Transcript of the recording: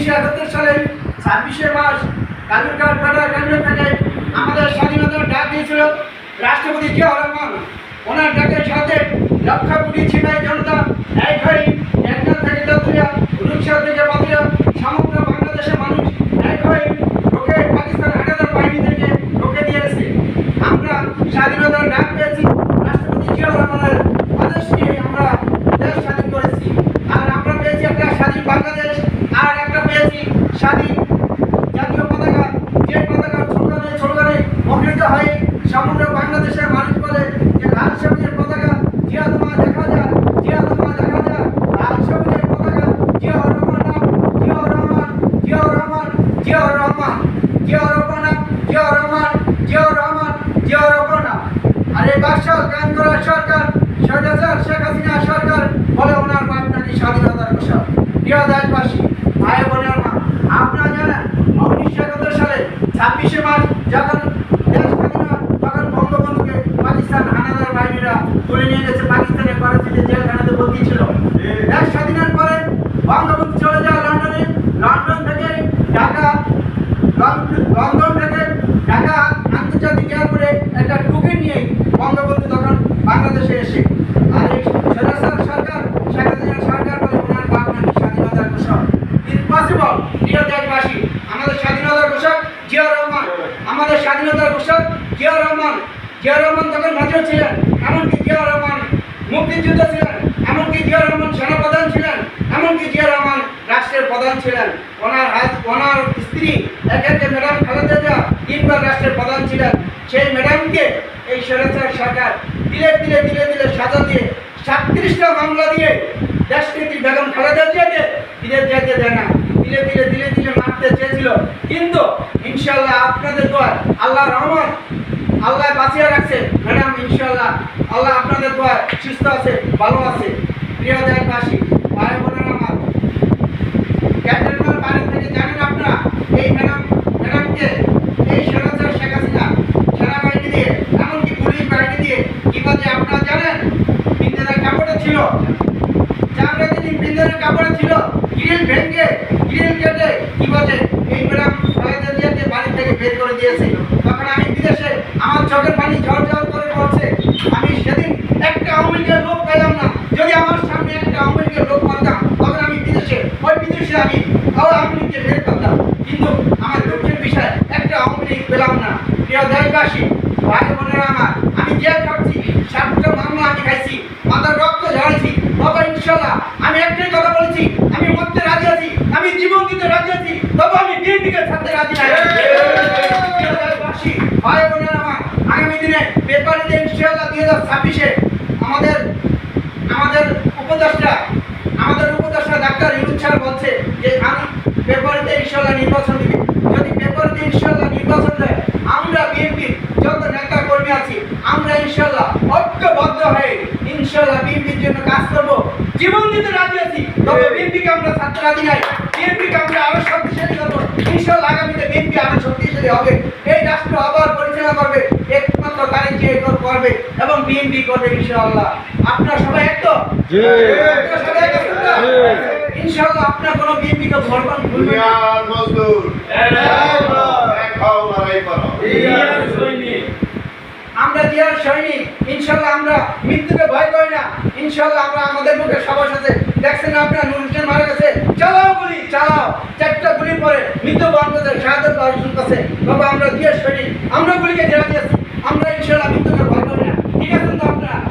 উনিশশো একাত্তর সালে ছাব্বিশে মার্চ কালুরঘাট কেন্দ্র থেকে আমাদের স্বাধীনতার ডাক দিয়েছিল রাষ্ট্রপতি জিয়া রহমান। ওনার ডাকের সাথে লক্ষ কোটি ছিনাই জনতা এক হয়ে একজন থেকে দক্ষিণা রূপসা থেকে পাতিয়া সমগ্র বাংলাদেশের মানুষ এক হয়ে ঢোকে পাকিস্তান হানাদার বাহিনী থেকে ঢোকে দিয়েছে আমরা স্বাধীনতার ডাক পেয়েছি রাষ্ট্রপতি জিয়া রহমানের আদেশ নিয়ে আমরা দেশ স্বাধীন করেছি আর আমরা পেয়েছি একটা স্বাধীন বাংলাদেশ আর একটা স্বাধীন জাতীয় পতাকা, যে পতাকার স্লোগানে স্লোগানে মুখরিত হয়ে সমগ্র বাংলাদেশের মানুষ বলে যে লাল সবুজের পতাকা, জিয়া তোমার দেখা যায়, জিয়া তোমার দেখা যায় লাল সবুজের পতাকা, জিয়া রহমান জিয়া রহমান জিয়া রহমান জিয়া রহমান জিয়া রহমান জিয়া রহমান জিয়া রহমান জিয়া রহমান। আর বাদশাহ, গান করা সরকার সরকার বলে ওনার বাপ নাকি স্বাধীনতার ঘোষক প্রিয় দেশবাসী ভাই বোনের মা আপনারা জানেন উনিশশো একাত্তর সালে ছাব্বিশে মার্চ যখন তখন বঙ্গবন্ধুকে পাকিস্তান হানাদার বাহিনীরা তুলে নিয়ে গেছে, পাকিস্তানের করাচিতে জেলখানাতে ভর্তি ছিল। দেশ স্বাধীনের পরে বঙ্গবন্ধু চলে যায় লন্ডনে। লন্ডন থেকে ঢাকা লন- লন্ডন থেকে ঢাকা আন্তর্জাতিক এয়ারপোর্টে একটা টুকে নিয়ে বঙ্গবন্ধু তখন বাংলাদেশে এসে আর এই স্বৈরাচার সরকার শেখ হাসিনার সরকার বলে ওনার বাপ নাকি স্বাধীনতার ঘোষক ইম্পসিবল প্রিয় দেশবাসী আমাদের স্বাধীনতার ঘোষক জিয়া রহমান স্বাধীনতার ঘোষক জিয়া রহমান জিয়া রহমান তখন মন্ত্রী ছিলেন, এমনকি জিয়া রহমান মুক্তিযুদ্ধ ছিলেন, এমনকি জিয়া রহমান সেনাপ্রধান ছিলেন, এমনকি জিয়া রহমান রাষ্ট্রের প্রধান ছিলেন। ওনার ওনার স্ত্রী, এক ম্যাডাম খালেদা জিয়া তিনবার রাষ্ট্রের প্রধান ছিলেন। সেই ম্যাডামকে এই স্বৈরাচার সরকার দিলে দিলে দিলে দিলে সাজা দিয়ে সাতত্রিশটা মামলা দিয়ে দেশনেত্রী বেগম খালেদা জিয়াকে বিদেশ যেতে দেয় না। দিলে দিলে দিলে দিলে মারতে চেয়েছিল। কিন্তু ইনশাল্লাহ আপনাদের দোয়া আল্লাহ রহমান আল্লাহ বাঁচিয়ে রাখছে ম্যাডাম ইনশাল্লাহ আল্লাহ আপনাদের দোয়া সুস্থ আছে, ভালো আছে। প্রিয় দেশবাসী জানেন কাপড়ে ছিল। কাপড়ে ছিল, গ্রিল ভেঙে, গ্রিল কেটে কি বলছে এই ম্যাডাম খালেদা জিয়াকে বাড়ি থেকে বের করে দিয়েছে। তখন আমি বিদেশে আমার চোখের পানি ঝড় ঝড় করে পড়ছে। আমি সেদিন একটা আওয়ামী লীগের লোক পেলাম না। যদি আমার সামনে একটা আওয়ামী লীগের লোক পাতাম তখন আমি বিদেশে, ওই বিদেশে আমি আওয়ামী লীগকে বের করতাম। কিন্তু আমার দুঃখের বিষয়, একটা আওয়ামী লীগ পেলাম না। প্রিয় দেশবাসী, ভাই বোনেরা আমার, আমি জেল খাচ্ছি সাতটা মামলা আমি খাইছি মাথার রক্ত ঝরাইছি বাবা ইনশাল্লাহ আমি একটাই কথা বলেছি আমি মরতে রাজি আছি আমি জীবন দিতে রাজি আছি তবে আমি বিএনপিকে ছাড়তে রাজি নাই প্রিয় দেশবাসী, ভাই বোনেরা আমার আগামী দিনে পেপারিতে ইনশাল্লাহ দুই ছাব্বিশে আমাদের আমাদের উপদেষ্টা আমাদের উপদেষ্টা ডাক্তার ইউনুস স্যার বলছে যে আমি ফেব্রুয়ারিতে ইনশাল্লাহ নির্বাচন দিবে। যদি ফেব্রুয়ারিতে ইনশাল্লাহ নির্বাচন দেয়, আমরা বিএনপির যত নেতা কর্মী আছি, আমরা ইনশাল্লাহ ঐক্যবদ্ধ হয়ে ইনশাল্লাহ বিএনপির জন্য কাজ করব। জীবন দিতে রাজি আছি, তবে বিএনপিকে আমরা ছাড়তে রাজি নাই। বিএনপিকে আমরা আরও শক্তিশালী করব। ইনশাল্লাহ আগামীতে বিএনপি আরও শক্তিশালী হবে। এই রাষ্ট্র আবার পরিচালনা করবে। একমাত্র করবে এবং বিএনপি করবে ইনশাআল্লাহ। আপনারা সবাই এক তো? আপনারা সবাই এক তো? ইনশাআল্লাহ আপনার কোনো বিএনপিকে ভরপান ভুলবেন না। আমরা জিয়ার সৈনিক। ইনশাল্লাহ আমরা মৃত্যুকে ভয় করি না। ইনশাল্লাহ আমরা আমাদের মুখে সবার সাথে দেখছেন আপনার নুর হোসেন মারা গেছে। চালাও গুলি চালাও। চারটা গুলির পরে মৃত্যু করছে শাহাদত বরণ করছে বাবা আমরা জিয়ার সৈনিক। আমরা গুলিকে জেলা দিয়েছি। আমরা ইনশাল্লাহ মৃত্যুকে ঠিক আছেন তো আপনারা